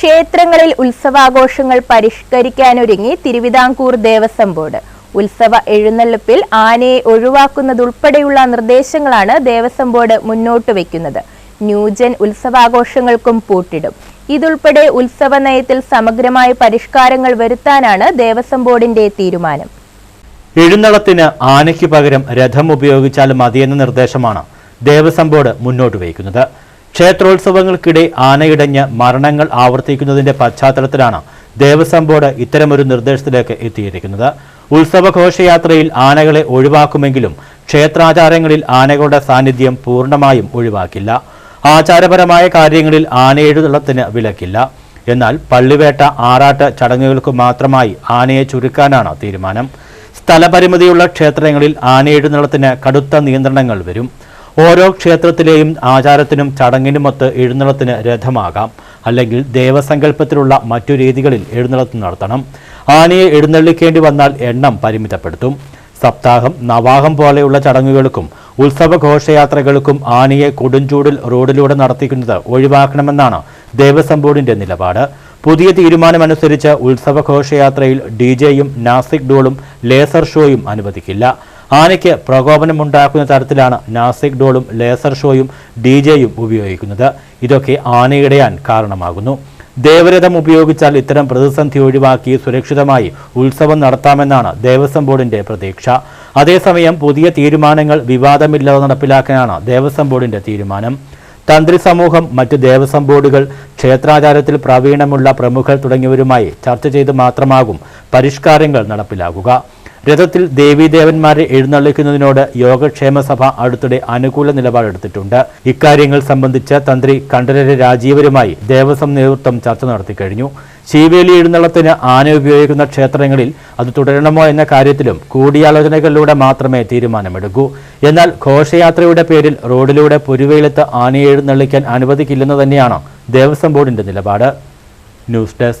ക്ഷേത്രങ്ങളിൽ ഉത്സവാഘോഷങ്ങൾ പരിഷ്കരിക്കാനൊരുങ്ങി തിരുവിതാംകൂർ ദേവസ്വം ബോർഡ്. ഉത്സവ എഴുന്നള്ളിപ്പിൽ ആനയെ ഒഴിവാക്കുന്നതുൾപ്പെടെയുള്ള നിർദ്ദേശങ്ങളാണ് ദേവസ്വം ബോർഡ് മുന്നോട്ട് വയ്ക്കുന്നത് ന്യൂജൻ ഉത്സവാഘോഷങ്ങൾക്കും പൂട്ടിടും. ഇതുൾപ്പെടെ ഉത്സവ നയത്തിൽ സമഗ്രമായ പരിഷ്കാരങ്ങൾ വരുത്താനാണ് ദേവസ്വം ബോർഡിന്റെ തീരുമാനം. എഴുന്നള്ളത്തിന് ആനയ്ക്ക് പകരം രഥം ഉപയോഗിച്ചാൽ മതിയെന്ന നിർദ്ദേശമാണ് ദേവസ്വം ബോർഡ് മുന്നോട്ട് വയ്ക്കുന്നത്. ക്ഷേത്രോത്സവങ്ങൾക്കിടെ ആനയിടഞ്ഞ് മരണങ്ങൾ ആവർത്തിക്കുന്നതിന്റെ പശ്ചാത്തലത്തിലാണ് ദേവസ്വം ബോർഡ് ഇത്തരമൊരു നിർദ്ദേശത്തിലേക്ക് എത്തിയിരിക്കുന്നത്. ഉത്സവഘോഷയാത്രയിൽ ആനകളെ ഒഴിവാക്കുമെങ്കിലും ക്ഷേത്രാചാരങ്ങളിൽ ആനകളുടെ സാന്നിധ്യം പൂർണമായും ഒഴിവാക്കില്ല. ആചാരപരമായ കാര്യങ്ങളിൽ ആനയെഴുതളത്തിന് വിലക്കില്ല. എന്നാൽ പള്ളിവേട്ട ആറാട്ട് ചടങ്ങുകൾക്ക് മാത്രമായി ആനയെ ചുരുക്കാനാണ് തീരുമാനം. സ്ഥലപരിമിതിയുള്ള ക്ഷേത്രങ്ങളിൽ ആനയെഴുന്നള്ളത്തിന് കടുത്ത നിയന്ത്രണങ്ങൾ വരും. ഓരോ ക്ഷേത്രത്തിലെയും ആചാരത്തിനും ചടങ്ങിനുമൊത്ത് എഴുന്നള്ളത്തിന് രഥമാകാം. അല്ലെങ്കിൽ ദേവസങ്കല്പത്തിലുള്ള മറ്റു രീതികളിൽ എഴുന്നള്ളത്ത് നടത്തണം. ആനയെ എഴുന്നള്ളിക്കേണ്ടി വന്നാൽ എണ്ണം പരിമിതപ്പെടുത്തും. സപ്താഹം നവാഹം പോലെയുള്ള ചടങ്ങുകൾക്കും ഉത്സവ ഘോഷയാത്രകൾക്കും ആനയെ കൊടുംചൂടിൽ റോഡിലൂടെ നടത്തിക്കുന്നത് ഒഴിവാക്കണമെന്നാണ് ദേവസ്വം ബോർഡിന്റെ നിലപാട്. പുതിയ തീരുമാനമനുസരിച്ച് ഉത്സവ ഘോഷയാത്രയിൽ ഡി ജെയും നാസിക് ഡോളും ലേസർ ഷോയും അനുവദിക്കില്ല. ആനയ്ക്ക് പ്രകോപനമുണ്ടാക്കുന്ന തരത്തിലാണ് നാസിക് ഡോളും ലേസർ ഷോയും ഡി ജെയും ഉപയോഗിക്കുന്നത്. ഇതൊക്കെ ആനയിടയാൻ കാരണമാകുന്നു. ദേവരഥം ഉപയോഗിച്ചാൽ ഇത്തരം പ്രതിസന്ധി ഒഴിവാക്കി സുരക്ഷിതമായി ഉത്സവം നടത്താമെന്നാണ് ദേവസ്വം ബോർഡിന്റെ പ്രതീക്ഷ. അതേസമയം പുതിയ തീരുമാനങ്ങൾ വിവാദമില്ലാതെ നടപ്പിലാക്കാനാണ് ദേവസ്വം ബോർഡിന്റെ തീരുമാനം. തന്ത്രി സമൂഹം മറ്റ് ദേവസ്വം ബോർഡുകൾ ക്ഷേത്രാചാരത്തിൽ പ്രവീണമുള്ള പ്രമുഖർ തുടങ്ങിയവരുമായി ചർച്ച ചെയ്ത് മാത്രമാകും പരിഷ്കാരങ്ങൾ നടപ്പിലാകുക രഥത്തിൽ ദേവീദേവന്മാരെ എഴുന്നള്ളിക്കുന്നതിനോട് യോഗക്ഷേമ സഭ അടുത്തിടെ അനുകൂല നിലപാടെടുത്തിട്ടുണ്ട്. ഇക്കാര്യങ്ങൾ സംബന്ധിച്ച് തന്ത്രി കണ്ഠരര് രാജീവരുമായി ദേവസ്വം നേതൃത്വം ചർച്ച നടത്തിക്കഴിഞ്ഞു ശീവേലി എഴുന്നള്ളത്തിന് ആന ഉപയോഗിക്കുന്ന ക്ഷേത്രങ്ങളിൽ അത് തുടരണമോ എന്ന കാര്യത്തിലും കൂടിയാലോചനകളിലൂടെ മാത്രമേ തീരുമാനമെടുക്കൂ. എന്നാൽ ഘോഷയാത്രയുടെ പേരിൽ റോഡിലൂടെ പുരുവയിലത്ത് ആനയെ എഴുന്നള്ളിക്കാൻ അനുവദിക്കില്ലെന്ന് തന്നെയാണ് ദേവസ്വം ബോർഡിന്റെ നിലപാട്. News desk